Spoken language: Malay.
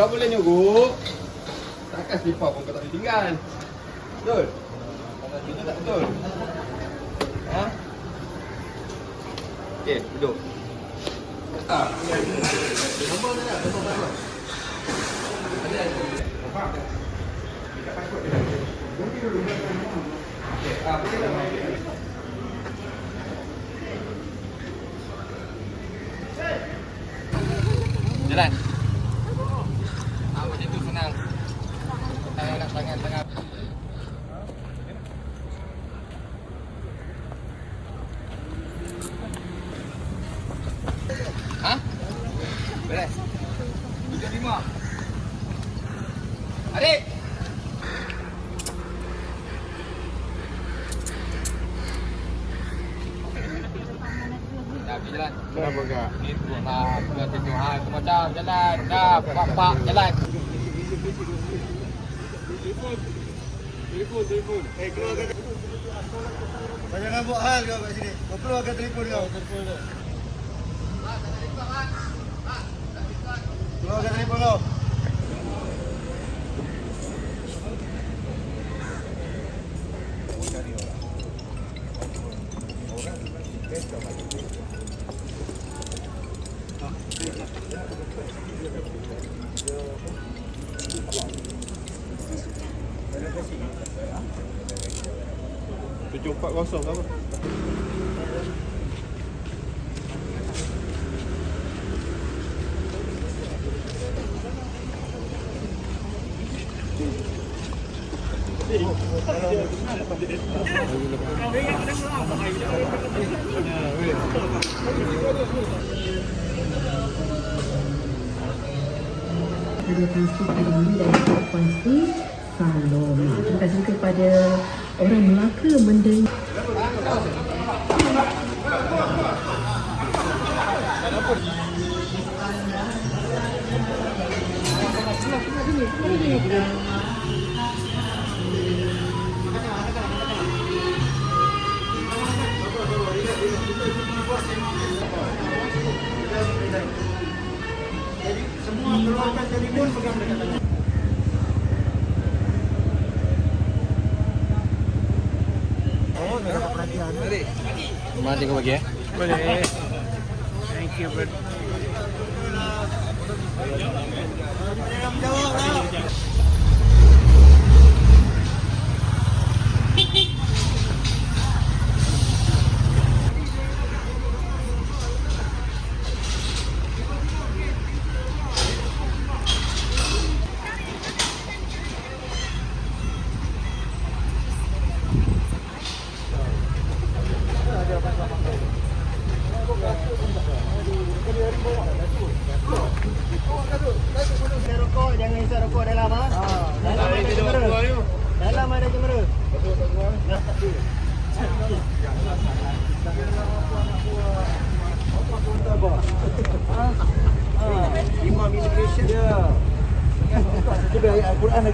Kau boleh nyuruh. Takkan slipper pun kau tak boleh tinggal. Betul? Betul tak betul? Ha? Okey, duduk. Okey, ah. Jalan. Ah, macam tu senang. Tangan nak tangan tangan. Ha? Beres. Duduk lima. Adik. Dah pergi jalan. Kenapa kak? Ni tu lah, bukan ha, tu macam jalan. Dah, pak-pak jalan. Kau jangan buat hal kau kat sini. Kau keluarkan telefon kau. Telefon kau. Tujuh empat kosong apa? Ada kongsi hari ini dari Puan Sri Saloma. Terima kasih kepada orang Melaka mendengar. Semua Mari kau bagi eh. Boleh. Thank you, bro. Jangan Al-Quran.